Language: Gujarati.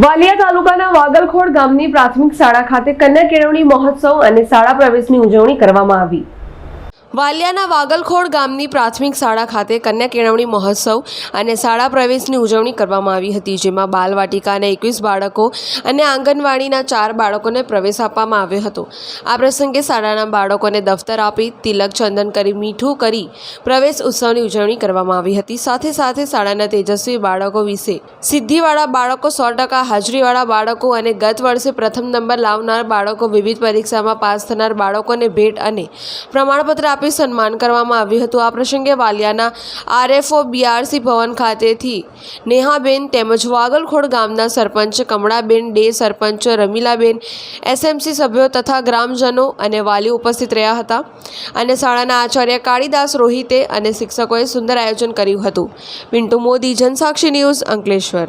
વાલિયા તાલુકાના વાગલખોડ ગામની પ્રાથમિક શાળા ખાતે કન્યા કેળવણી મહોત્સવ અને શાળા પ્રવેશની ઉજવણી કરવામાં આવી. વાલિયાના વાગલખોડ ગામની પ્રાથમિક શાળા ખાતે કન્યા કેળવણી મહોત્સવ અને શાળા પ્રવેશની ઉજવણી કરવામાં આવી હતી, જેમાં બાલવાટિકાના એકવીસ બાળકો અને આંગણવાડીના ચાર બાળકોને પ્રવેશ આપવામાં આવ્યો હતો. આ પ્રસંગે શાળાના બાળકોને દફતર આપી તિલક ચંદન કરી મીઠું કરી પ્રવેશ ઉત્સવની ઉજવણી કરવામાં આવી હતી. સાથે સાથે શાળાના તેજસ્વી બાળકો વિશે સિદ્ધિવાળા બાળકો, સો ટકા હાજરીવાળા બાળકો અને ગત વર્ષે પ્રથમ નંબર લાવનાર બાળકો વિવિધ પરીક્ષામાં પાસ થનાર બાળકોને ભેટ અને પ્રમાણપત્ર આપી સન્માન કરવામાં આવ્યું હતું. આ પ્રસંગે વાલિયાના આરએફઓ બીઆરસી ભવન ખાતેથી નેહાબેન તેમજ વાગલખોડ ગામના સરપંચ કમળાબેન, ડે સરપંચ રમીલાબેન, એસએમસી સભ્યો તથા ગ્રામજનો અને વાલીઓ ઉપસ્થિત રહ્યા હતા અને શાળાના આચાર્ય કાળીદાસ રોહિતે અને શિક્ષકોએ સુંદર આયોજન કર્યું હતું. પિન્ટુ મોદી, જનસાક્ષી ન્યૂઝ અંકલેશ્વર.